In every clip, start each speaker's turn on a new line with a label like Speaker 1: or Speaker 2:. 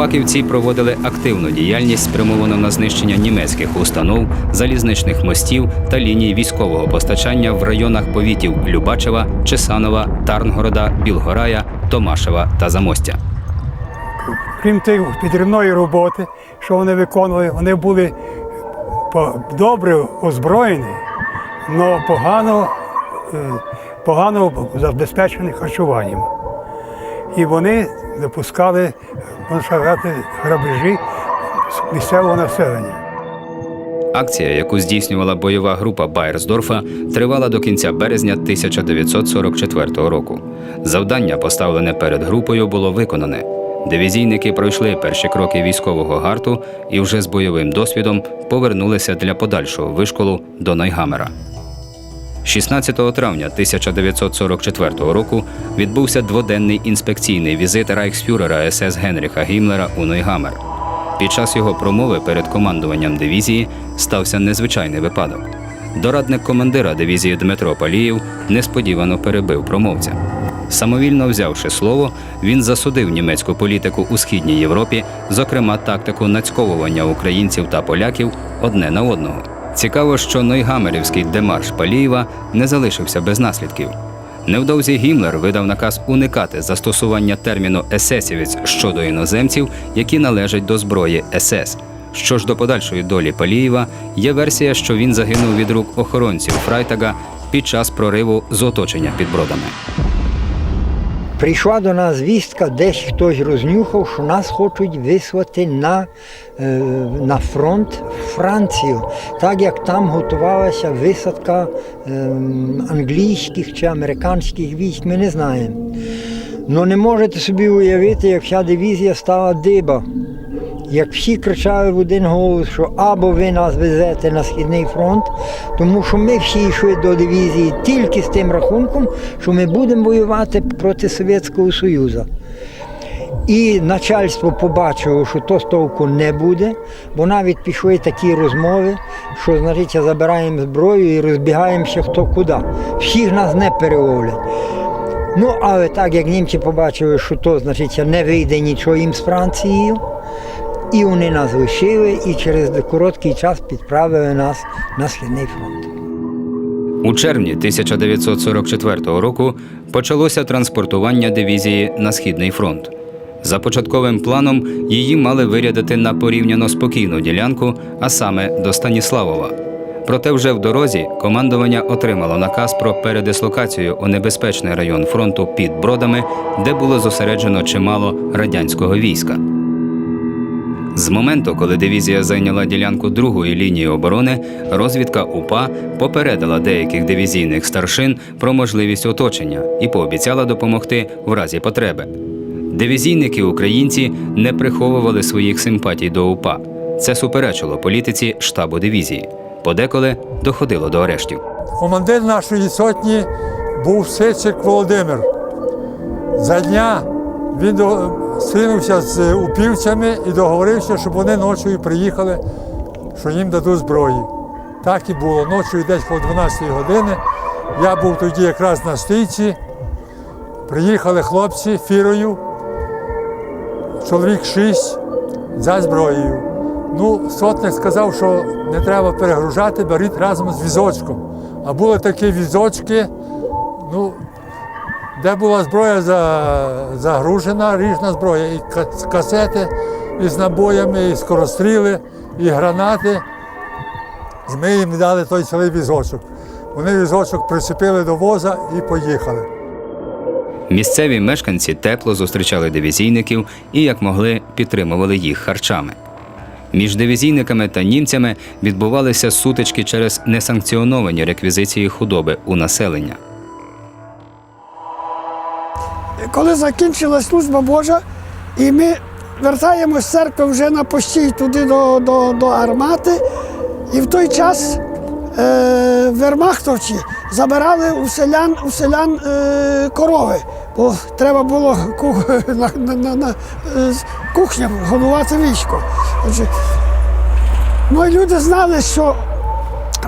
Speaker 1: Упаківці проводили активну діяльність, спрямовану на знищення німецьких установ, залізничних мостів та ліній військового постачання в районах повітів Любачева, Чесанова, Тарнгорода, Білгорая, Томашева та Замостя.
Speaker 2: крім тієї підривної роботи, що вони виконували, вони були добре озброєні, але погано, е, погано забезпечені харчуванням. І вони допускали, сказати, грабежі місцевого населення.
Speaker 1: Акція, яку здійснювала бойова група Байерсдорфа, тривала до кінця березня 1944 року. Завдання, поставлене перед групою, було виконане. Дивізійники пройшли перші кроки військового гарту і вже з бойовим досвідом повернулися для подальшого вишколу до Нойгамера. 16 травня 1944 року відбувся дводенний інспекційний візит райхсфюрера СС Генріха Гімлера у Нойгамер. Під час його промови перед командуванням дивізії стався незвичайний випадок. Дорадник командира дивізії Дмитро Палієв несподівано перебив промовця. Самовільно взявши слово, він засудив німецьку політику у східній Європі, зокрема тактику нацьковування українців та поляків одне на одного. Цікаво, що Нойгамерівський демарш Палієва не залишився без наслідків. Невдовзі Гімлер видав наказ уникати застосування терміну есесівець щодо іноземців, які належать до зброї СС. Що ж до подальшої долі Палієва, є версія, що він загинув від рук охоронців Фрайтага під час прориву з оточення під бродами.
Speaker 3: Прийшла до нас звістка, десь хтось рознюхав, що нас хочуть вислати на, е, на фронт в Францію, так як там готувалася висадка е, англійських чи американських військ, ми не знаємо. Ну не можете собі уявити, як вся дивізія стала диба. Як всі кричали в один голос, що або ви нас везете на Східний фронт, тому що ми всі йшли до дивізії тільки з тим рахунком, що ми будемо воювати проти Совєтського Союзу. І начальство побачило, що то з толку не буде, бо навіть пішли такі розмови, що значить, забираємо зброю і розбігаємося хто куди. Всіх нас не переловлять. Ну, але так як німці побачили, що то значить, не вийде нічого їм з Францією, і вони нас лишили, і через короткий час підправили нас на Східний фронт.
Speaker 1: У червні 1944 року почалося транспортування дивізії на Східний фронт. За початковим планом її мали вирядити на порівняно спокійну ділянку, а саме до Станіславова. Проте вже в дорозі командування отримало наказ про передислокацію у небезпечний район фронту під Бродами, де було зосереджено чимало радянського війська. З моменту, коли дивізія зайняла ділянку другої лінії оборони, розвідка УПА попередила деяких дивізійних старшин про можливість оточення і пообіцяла допомогти в разі потреби. Дивізійники українці не приховували своїх симпатій до УПА. Це суперечило політиці штабу дивізії. Подеколи доходило до арештів.
Speaker 4: Командир нашої сотні був Сичик Володимир. За дня він до- з упівцями і договорився, щоб вони ночою приїхали, що їм дадуть зброї. Так і було. Ночою десь по 12 години. Я був тоді якраз на стійці. Приїхали хлопці фірою, чоловік шість за зброєю. Ну, сотник сказав, що не треба перегружати, беріть разом з візочком. А були такі візочки, де була зброя загружена, ріжна зброя, і ка- касети із набоями, і скоростріли, і гранати. І ми їм дали той цілий візочок. Вони візочок прицепили до воза і поїхали.
Speaker 1: Місцеві мешканці тепло зустрічали дивізійників і, як могли, підтримували їх харчами. Між дивізійниками та німцями відбувалися сутички через несанкціоновані реквізиції худоби у населення.
Speaker 5: Коли закінчилась служба Божа, і ми вертаємось з церкви вже на постій туди до, до, до армати, і в той час е, вермахтовці забирали у селян, у селян е, корови, бо треба було ку, на, на, на, на е, кухням годувати військо. Ну люди знали, що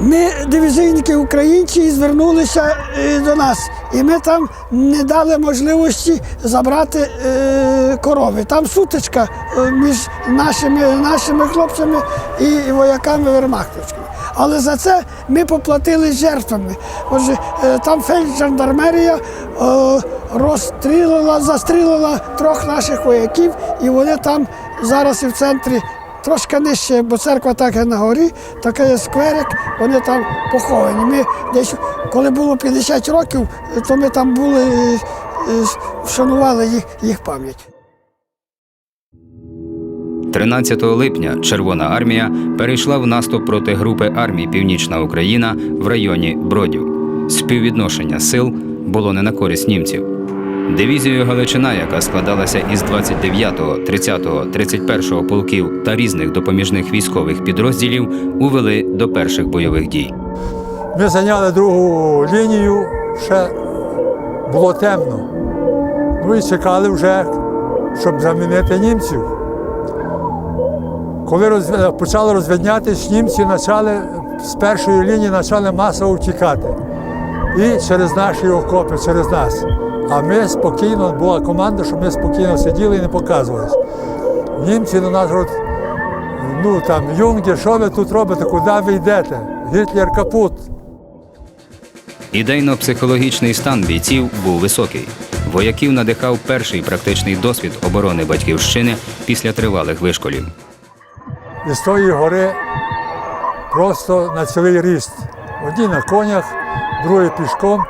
Speaker 5: ми дивізійники українці звернулися е, до нас. І ми там не дали можливості забрати е, корови. Там сутичка е, між нашими, нашими хлопцями і вояками вермахтовськими. Але за це ми поплатили жертвами. Отже, е, там фельджандармерія е, розстрілила, застрілила трьох наших вояків, і вони там зараз і в центрі. Трошки нижче, бо церква так і на горі, такий є скверик, вони там поховані. Ми десь, коли було 50 років, то ми там були, і, і вшанували їх, їх пам'ять.
Speaker 1: 13 липня Червона армія перейшла в наступ проти групи армій Північна Україна в районі Бродів. Співвідношення сил було не на користь німців. Дивізію Галичина, яка складалася із 29-го, 30-го, 31-го полків та різних допоміжних військових підрозділів, увели до перших бойових дій.
Speaker 4: Ми зайняли другу лінію, ще було темно. Ну і чекали вже, щоб замінити німців. Коли розв- почали розвіднятись, німці почали, з першої лінії почали масово втікати. І через наші окопи, через нас. А ми спокійно, була команда, що ми спокійно сиділи і не показувалися. Німці до нас говорять, ну там, юнги, що ви тут робите, куди ви йдете? Гітлер капут.
Speaker 1: Ідейно-психологічний стан бійців був високий. Вояків надихав перший практичний досвід оборони батьківщини після тривалих вишколів.
Speaker 4: І з тої гори просто на цілий ріст. Одні на конях, другі пішком,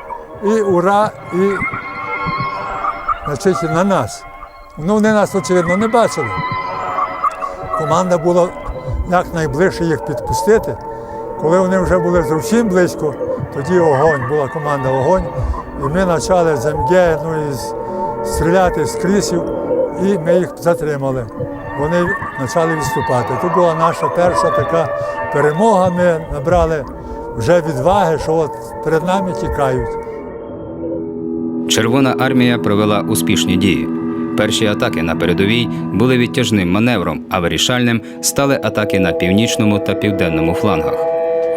Speaker 4: і ура, і значить, на нас. Ну, вони нас, очевидно, не бачили. Команда була якнайближче їх підпустити. Коли вони вже були зовсім близько, тоді огонь, була команда огонь. І ми почали з МГ, ну, і стріляти з крісів, і ми їх затримали. Вони почали відступати. Тут була наша перша така перемога. Ми набрали вже відваги, що от перед нами тікають.
Speaker 1: Червона армія провела успішні дії. Перші атаки на передовій були відтяжним маневром, а вирішальним стали атаки на північному та південному флангах.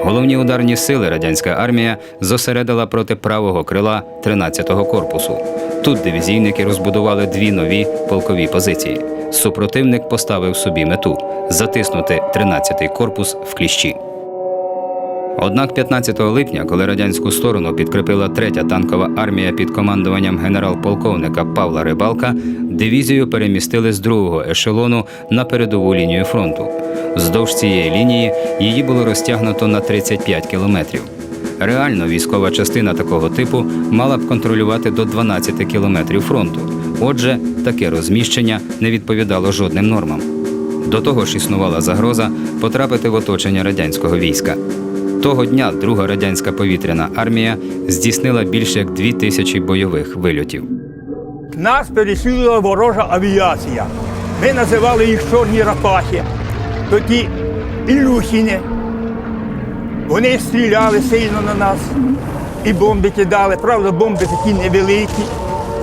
Speaker 1: Головні ударні сили радянська армія зосередила проти правого крила 13-го корпусу. Тут дивізійники розбудували дві нові полкові позиції. Супротивник поставив собі мету затиснути 13-й корпус в кліщі. Однак 15 липня, коли радянську сторону підкріпила третя танкова армія під командуванням генерал-полковника Павла Рибалка, дивізію перемістили з другого ешелону на передову лінію фронту. Вздовж цієї лінії її було розтягнуто на 35 кілометрів. Реально військова частина такого типу мала б контролювати до 12 кілометрів фронту. Отже, таке розміщення не відповідало жодним нормам. До того ж існувала загроза потрапити в оточення радянського війська. Того дня друга радянська повітряна армія здійснила більше як дві тисячі бойових вильотів.
Speaker 6: Нас переслідувала ворожа авіація. Ми називали їх чорні рапахи, тоді Ілюхіни. Вони стріляли сильно на нас і бомби кидали. Правда, бомби такі невеликі,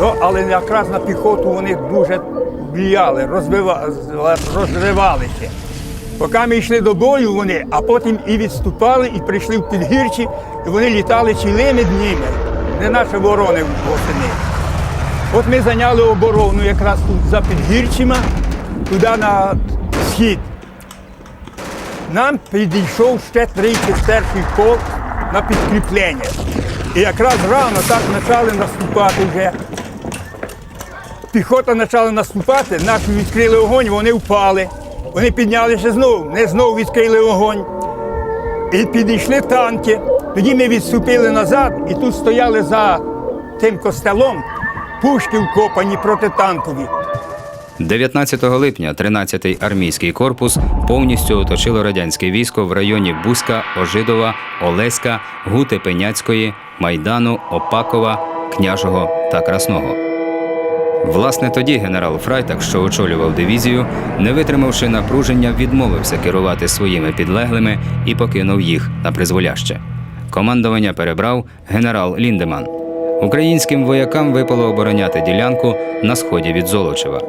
Speaker 6: ну, але якраз на піхоту вони дуже розбива- розривалися. Поки ми йшли до бою, вони, а потім і відступали, і прийшли в підгірчі, і вони літали цілими днями, не наші ворони восени. От ми зайняли оборону якраз тут за підгірчима, туди на схід. Нам підійшов ще 31-й полк на підкріплення. І якраз рано так почали наступати вже. Піхота почала наступати, наші відкрили огонь, вони впали. Вони піднялися знову, не знову відкрили огонь. І підійшли танки. Тоді ми відступили назад і тут стояли за тим костелом пушки вкопані протитанкові.
Speaker 1: 19 липня 13-й армійський корпус повністю оточило радянське військо в районі Бузька, Ожидова, Олеська, Гути Пеняцької, Майдану, Опакова, Княжого та Красного. Власне, тоді генерал Фрайтак, що очолював дивізію, не витримавши напруження, відмовився керувати своїми підлеглими і покинув їх на призволяще. Командування перебрав генерал Ліндеман. Українським воякам випало обороняти ділянку на сході від Золочева.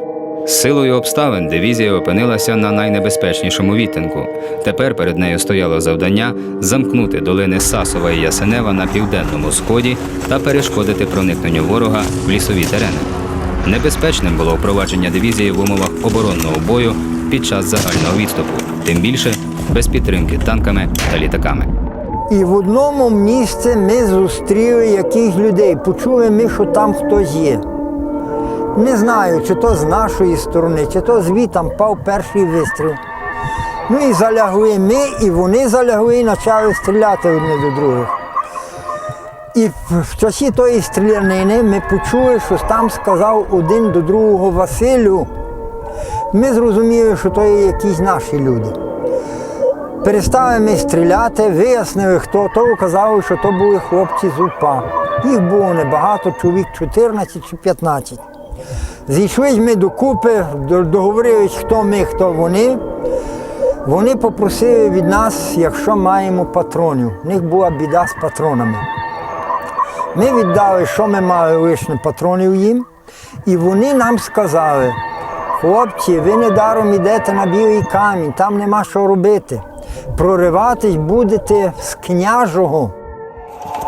Speaker 1: Силою обставин дивізія опинилася на найнебезпечнішому відтинку. Тепер перед нею стояло завдання замкнути долини Сасова і Ясенева на південному сході та перешкодити проникненню ворога в лісові терени. Небезпечним було впровадження дивізії в умовах оборонного бою під час загального відступу, тим більше без підтримки танками та літаками.
Speaker 3: І в одному місці ми зустріли якихось людей. Почули ми, що там хтось є. Не знаю, чи то з нашої сторони, чи то звітам пав перший вистріл. Ну і залягли ми, і вони залягли і почали стріляти одне до других. І в- часі тої стрілянини ми почули, що там сказав один до другого Василю. Ми зрозуміли, що то є якісь наші люди. Перестали ми стріляти, вияснили, хто то оказало, що то були хлопці з УПА. Їх було небагато, чоловік 14 чи 15. Зійшли ми докупи, до- договорились, хто ми, хто вони. Вони попросили від нас, якщо маємо патронів. У них була біда з патронами. Ми віддали, що ми мали лише патронів їм, і вони нам сказали, хлопці, ви недаром йдете на білий камінь, там нема що робити. Прориватись будете з княжого.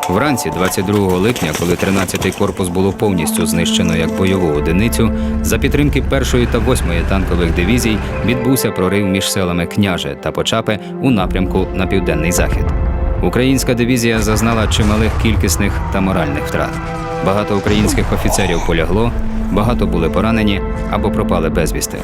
Speaker 1: Вранці 22 липня, коли 13-й корпус було повністю знищено як бойову одиницю, за підтримки першої та восьмої танкових дивізій відбувся прорив між селами Княже та Почапи у напрямку на південний захід. Українська дивізія зазнала чималих кількісних та моральних втрат. Багато українських офіцерів полягло, багато були поранені або пропали безвісти.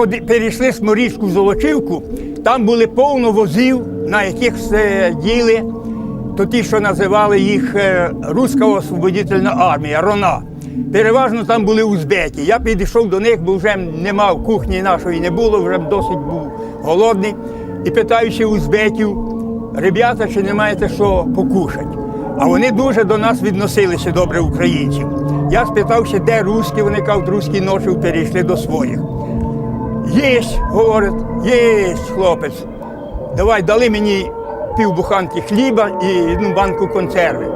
Speaker 6: Ходи, перейшли Сморізьку Золочівку, там були повно возів, на яких сиділи то ті, що називали їх е, Руська освободительна армія, РОНА. Переважно там були узбеки. Я підійшов до них, бо вже не мав кухні нашої не було, вже досить був голодний. І питаючи узбеків, ребята, чи не маєте що покушати? А вони дуже до нас відносилися добре українців. Я спитався, де руські, вони кажуть, руські ночі перейшли до своїх. Єсть, говорить, єсть, хлопець. Давай дали мені півбуханки хліба і одну банку консерви.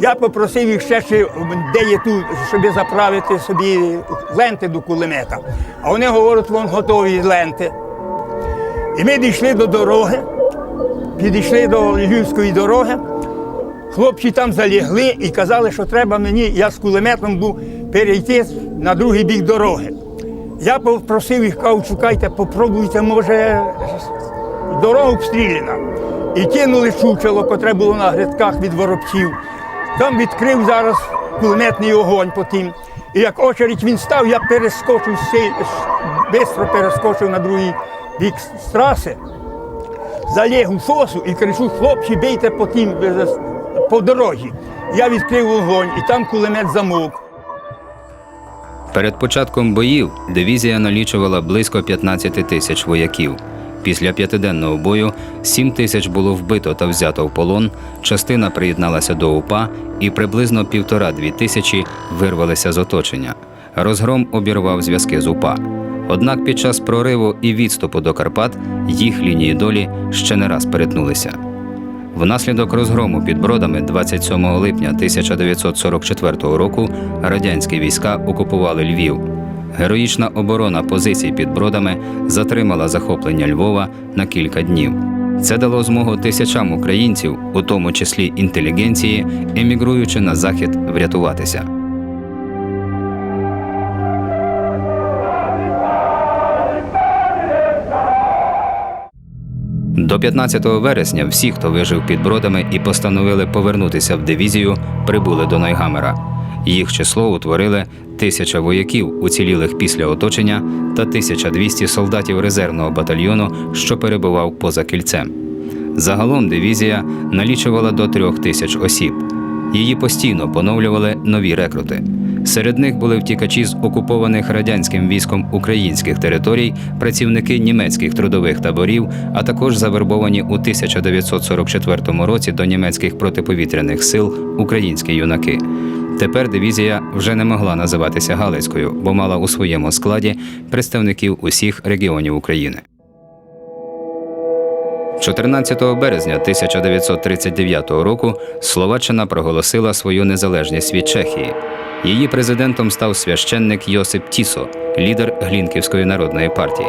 Speaker 6: Я попросив їх ще, де є тут, щоб заправити собі ленти до кулемета. А вони говорять, вон готові ленти. І ми дійшли до дороги, підійшли до Львівської дороги. Хлопці там залягли і казали, що треба мені, я з кулеметом був, перейти на другий бік дороги. Я попросив їх, кажу, шукайте, попробуйте, може, дорога обстріляна. І кинули чучело, котре було на грядках від воробців. Там відкрив зараз кулеметний огонь по тим. І як очередь він став, я перескочив швидко перескочив на другий бік траси, заліг у фосу і кричу, хлопці, бийте по тим е, по дорозі. Я відкрив вогонь, і там кулемет замовк.
Speaker 1: Перед початком боїв дивізія налічувала близько 15 тисяч вояків. Після п'ятиденного бою 7 тисяч було вбито та взято в полон, частина приєдналася до УПА і приблизно півтора-дві тисячі вирвалися з оточення. Розгром обірвав зв'язки з УПА. Однак під час прориву і відступу до Карпат їх лінії долі ще не раз перетнулися. Внаслідок розгрому під бродами 27 липня 1944 року радянські війська окупували Львів. Героїчна оборона позицій під бродами затримала захоплення Львова на кілька днів. Це дало змогу тисячам українців, у тому числі інтелігенції, емігруючи на захід, врятуватися. До 15 вересня всі, хто вижив під бродами і постановили повернутися в дивізію, прибули до Найгамера. Їх число утворили тисяча вояків, уцілілих після оточення, та 1200 солдатів резервного батальйону, що перебував поза кільцем. Загалом дивізія налічувала до трьох тисяч осіб. Її постійно поновлювали нові рекрути. Серед них були втікачі з окупованих радянським військом українських територій, працівники німецьких трудових таборів, а також завербовані у 1944 році до німецьких протиповітряних сил українські юнаки. Тепер дивізія вже не могла називатися Галицькою, бо мала у своєму складі представників усіх регіонів України. 14 березня 1939 року Словаччина проголосила свою незалежність від Чехії. Її президентом став священник Йосип Тісо, лідер Глінківської народної партії.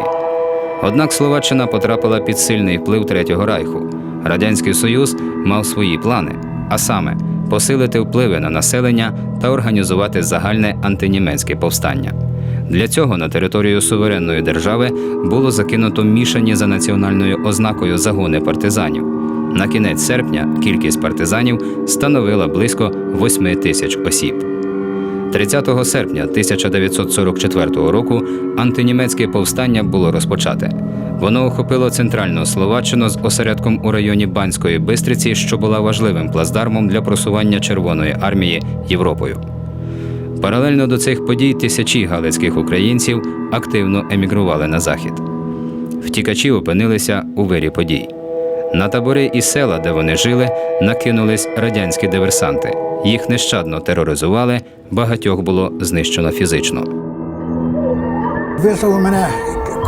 Speaker 1: Однак Словаччина потрапила під сильний вплив Третього Райху. Радянський Союз мав свої плани, а саме посилити впливи на населення та організувати загальне антинімецьке повстання. Для цього на територію суверенної держави було закинуто мішані за національною ознакою загони партизанів. На кінець серпня кількість партизанів становила близько 8 тисяч осіб. 30 серпня 1944 року антинімецьке повстання було розпочате. Воно охопило центральну Словаччину з осередком у районі Банської Бистриці, що була важливим плацдармом для просування Червоної армії Європою. Паралельно до цих подій тисячі галицьких українців активно емігрували на захід. Втікачі опинилися у вирі подій. На табори і села, де вони жили, накинулись радянські диверсанти. Їх нещадно тероризували, багатьох було знищено фізично.
Speaker 7: Визвав мене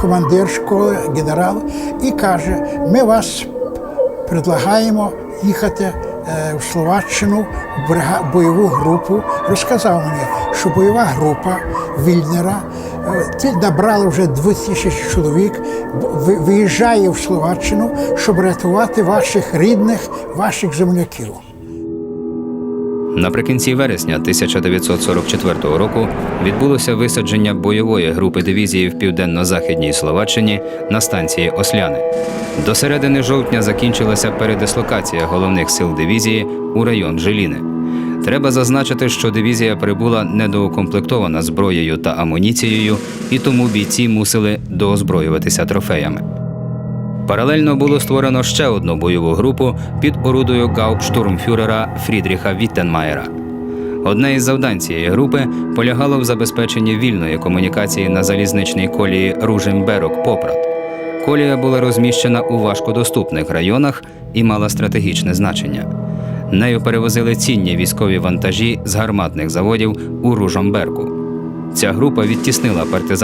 Speaker 7: командир школи, генерал, і каже: ми вас предлагаємо їхати е, в Словаччину в бойову групу. Розказав мені, що бойова група Вільнера е, набрала вже 2000 чоловік, виїжджає в Словаччину, щоб рятувати ваших рідних, ваших земляків.
Speaker 1: Наприкінці вересня 1944 року відбулося висадження бойової групи дивізії в південно-західній Словаччині на станції Осляни. До середини жовтня закінчилася передислокація головних сил дивізії у район Жиліни. Треба зазначити, що дивізія прибула недоукомплектована зброєю та амуніцією, і тому бійці мусили доозброюватися трофеями. Паралельно було створено ще одну бойову групу під орудою гауптштурмфюрера Фрідріха Віттенмаєра. Одне із завдань цієї групи полягало в забезпеченні вільної комунікації на залізничній колії Ружемберок Попрат. Колія була розміщена у важкодоступних районах і мала стратегічне значення. Нею перевозили цінні військові вантажі з гарматних заводів у Ружомберку. Ця група відтіснила партизан.